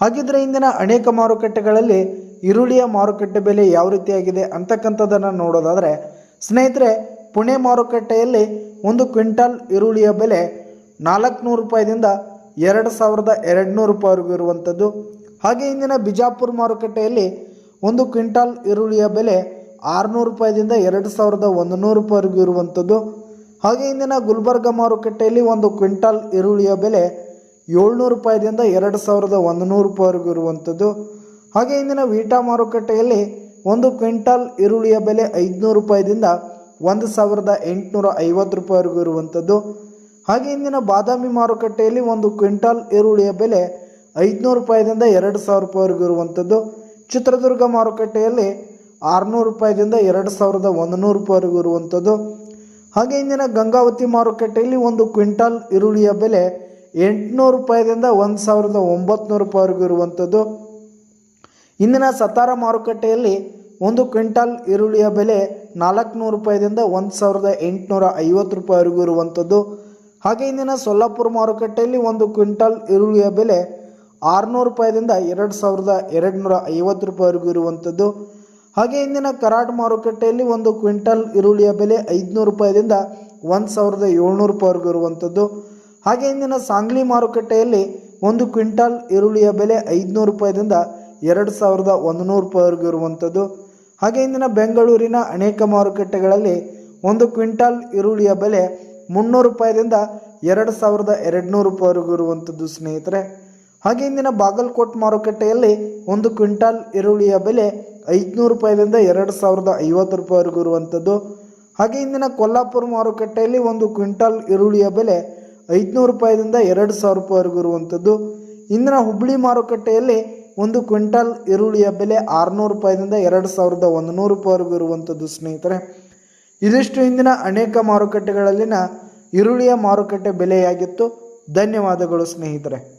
ಹಾಗಿದ್ರೆ ಇಂದಿನ ಅನೇಕ ಮಾರುಕಟ್ಟೆಗಳಲ್ಲಿ ಈರುಳ್ಳಿಯ ಮಾರುಕಟ್ಟೆ ಬೆಲೆ ಯಾವ ರೀತಿಯಾಗಿದೆ ಅಂತಕ್ಕಂಥದ್ದನ್ನು ನೋಡೋದಾದರೆ, ಸ್ನೇಹಿತರೆ, ಪುಣೆ ಮಾರುಕಟ್ಟೆಯಲ್ಲಿ ಒಂದು ಕ್ವಿಂಟಲ್ ಈರುಳ್ಳಿಯ ಬೆಲೆ ನಾಲ್ಕುನೂರು ರೂಪಾಯಿದಿಂದ ಎರಡು ಸಾವಿರದ ಎರಡು ನೂರು ರೂಪಾಯಿವರೆಗೂ ಇರುವಂಥದ್ದು. ಹಾಗೆ ಇಂದಿನ ಬಿಜಾಪುರ ಮಾರುಕಟ್ಟೆಯಲ್ಲಿ ಒಂದು ಕ್ವಿಂಟಾಲ್ ಈರುಳ್ಳಿಯ ಬೆಲೆ ಆರುನೂರು ರೂಪಾಯಿದಿಂದ ಎರಡು ಸಾವಿರದ ಒಂದು ನೂರು ರೂಪಾಯಿವರೆಗೂ ಇರುವಂಥದ್ದು. ಹಾಗೆ ಇಂದಿನ ಗುಲ್ಬರ್ಗ ಮಾರುಕಟ್ಟೆಯಲ್ಲಿ ಒಂದು ಕ್ವಿಂಟಾಲ್ ಈರುಳ್ಳಿಯ ಬೆಲೆ ಏಳ್ನೂರು ರೂಪಾಯಿದಿಂದ ಎರಡು ಸಾವಿರದ ಒಂದು ನೂರು ರೂಪಾಯಿವರೆಗೂ ಇರುವಂಥದ್ದು. ಹಾಗೆ ಇಂದಿನ ವೀಟಾ ಮಾರುಕಟ್ಟೆಯಲ್ಲಿ ಒಂದು ಕ್ವಿಂಟಾಲ್ ಈರುಳ್ಳಿಯ ಬೆಲೆ ಐದುನೂರು ರೂಪಾಯಿದಿಂದ ಒಂದು ಸಾವಿರದ ಎಂಟುನೂರ ಐವತ್ತು ರೂಪಾಯಿವರೆಗೂ ಇರುವಂಥದ್ದು. ಹಾಗೆ ಇಂದಿನ ಬಾದಾಮಿ ಮಾರುಕಟ್ಟೆಯಲ್ಲಿ ಒಂದು ಕ್ವಿಂಟಾಲ್ ಈರುಳ್ಳಿಯ ಬೆಲೆ ಐದುನೂರು ರೂಪಾಯಿದಿಂದ ಎರಡು ಸಾವಿರ ರೂಪಾಯಿವರೆಗೂ ಇರುವಂಥದ್ದು. ಚಿತ್ರದುರ್ಗ ಮಾರುಕಟ್ಟೆಯಲ್ಲಿ ಆರುನೂರು ರೂಪಾಯಿದಿಂದ ಎರಡು ಸಾವಿರದ ಒಂದು ನೂರು ರೂಪಾಯಿವರೆಗೂ ಇರುವಂಥದ್ದು. ಹಾಗೆ ಇಂದಿನ ಗಂಗಾವತಿ ಮಾರುಕಟ್ಟೆಯಲ್ಲಿ ಒಂದು ಕ್ವಿಂಟಾಲ್ ಈರುಳ್ಳಿಯ ಬೆಲೆ ಎಂಟುನೂರು ರೂಪಾಯಿದಿಂದ ಒಂದು ಸಾವಿರದ ಒಂಬತ್ತು ರೂಪಾಯಿವರೆಗೂ ಇರುವಂಥದ್ದು ಇಂದಿನ ಸತಾರ ಮಾರುಕಟ್ಟೆಯಲ್ಲಿ ಒಂದು ಕ್ವಿಂಟಾಲ್ ಈರುಳ್ಳಿಯ ಬೆಲೆ ನಾಲ್ಕುನೂರು ರೂಪಾಯಿದಿಂದ ಒಂದು ಸಾವಿರದ ಎಂಟುನೂರ ಐವತ್ತು ರೂಪಾಯಿವರೆಗೂ ಇರುವಂಥದ್ದು ಹಾಗೆ ಇಂದಿನ ಸೊಲ್ಲಾಪುರ ಮಾರುಕಟ್ಟೆಯಲ್ಲಿ ಒಂದು ಕ್ವಿಂಟಾಲ್ ಈರುಳ್ಳಿಯ ಬೆಲೆ ಆರುನೂರು ರೂಪಾಯಿದಿಂದ ಎರಡು ಸಾವಿರದ ಎರಡು ನೂರ ಐವತ್ತು ರೂಪಾಯಿವರೆಗೂ ಇರುವಂಥದ್ದು ಹಾಗೆ ಇಂದಿನ ಕರಾಡ್ ಮಾರುಕಟ್ಟೆಯಲ್ಲಿ ಒಂದು ಕ್ವಿಂಟಲ್ ಈರುಳ್ಳಿಯ ಬೆಲೆ ಐದುನೂರು ರೂಪಾಯಿದಿಂದ ಒಂದು ಸಾವಿರದ ಏಳ್ನೂರು ರೂಪಾಯಿವರೆಗೂ ಇರುವಂಥದ್ದು ಹಾಗೆ ಇಂದಿನ ಸಾಂಗ್ಲಿ ಮಾರುಕಟ್ಟೆಯಲ್ಲಿ ಒಂದು ಕ್ವಿಂಟಾಲ್ ಈರುಳ್ಳಿಯ ಬೆಲೆ ಐದುನೂರು ರೂಪಾಯಿದಿಂದ ಎರಡು ಸಾವಿರದ ಒಂದು ನೂರು ರೂಪಾಯಿವರೆಗೂ ಇರುವಂಥದ್ದು. ಹಾಗೆ ಇಂದಿನ ಬೆಂಗಳೂರಿನ ಅನೇಕ ಮಾರುಕಟ್ಟೆಗಳಲ್ಲಿ ಒಂದು ಕ್ವಿಂಟಾಲ್ ಈರುಳ್ಳಿಯ ಬೆಲೆ ಮುನ್ನೂರು ರೂಪಾಯಿದಿಂದ ಎರಡು ಸಾವಿರದ ಎರಡುನೂರು ರೂಪಾಯಿವರೆಗೂ ಇರುವಂಥದ್ದು, ಸ್ನೇಹಿತರೆ. ಹಾಗೆ ಇಂದಿನ ಬಾಗಲಕೋಟ್ ಮಾರುಕಟ್ಟೆಯಲ್ಲಿ ಒಂದು ಕ್ವಿಂಟಾಲ್ ಈರುಳ್ಳಿಯ ಬೆಲೆ ಐದುನೂರು ರೂಪಾಯಿದಿಂದ ಎರಡು ಸಾವಿರದ ಐವತ್ತು ರೂಪಾಯಿವರೆಗೂ ಇರುವಂಥದ್ದು. ಹಾಗೆ ಇಂದಿನ ಕೊಲ್ಲಾಪುರ ಮಾರುಕಟ್ಟೆಯಲ್ಲಿ ಒಂದು ಕ್ವಿಂಟಾಲ್ ಈರುಳ್ಳಿಯ ಬೆಲೆ ಐದುನೂರು ರೂಪಾಯಿದಿಂದ ಎರಡು ಸಾವಿರ ರೂಪಾಯಿವರೆಗೂ ಇರುವಂಥದ್ದು. ಇಂದಿನ ಹುಬ್ಬಳ್ಳಿ ಮಾರುಕಟ್ಟೆಯಲ್ಲಿ ಒಂದು ಕ್ವಿಂಟಾಲ್ ಈರುಳ್ಳಿಯ ಬೆಲೆ ಆರುನೂರು ರೂಪಾಯಿದಿಂದ ಎರಡು ಸಾವಿರದ ಒಂದು ನೂರು ರೂಪಾಯಿವರೆಗೂ ಇರುವಂಥದ್ದು ಸ್ನೇಹಿತರೆ. ಇದಿಷ್ಟು ಇಂದಿನ ಅನೇಕ ಮಾರುಕಟ್ಟೆಗಳಲ್ಲಿನ ಈರುಳ್ಳಿಯ ಮಾರುಕಟ್ಟೆ ಬೆಲೆಯಾಗಿತ್ತು. ಧನ್ಯವಾದಗಳು ಸ್ನೇಹಿತರೆ.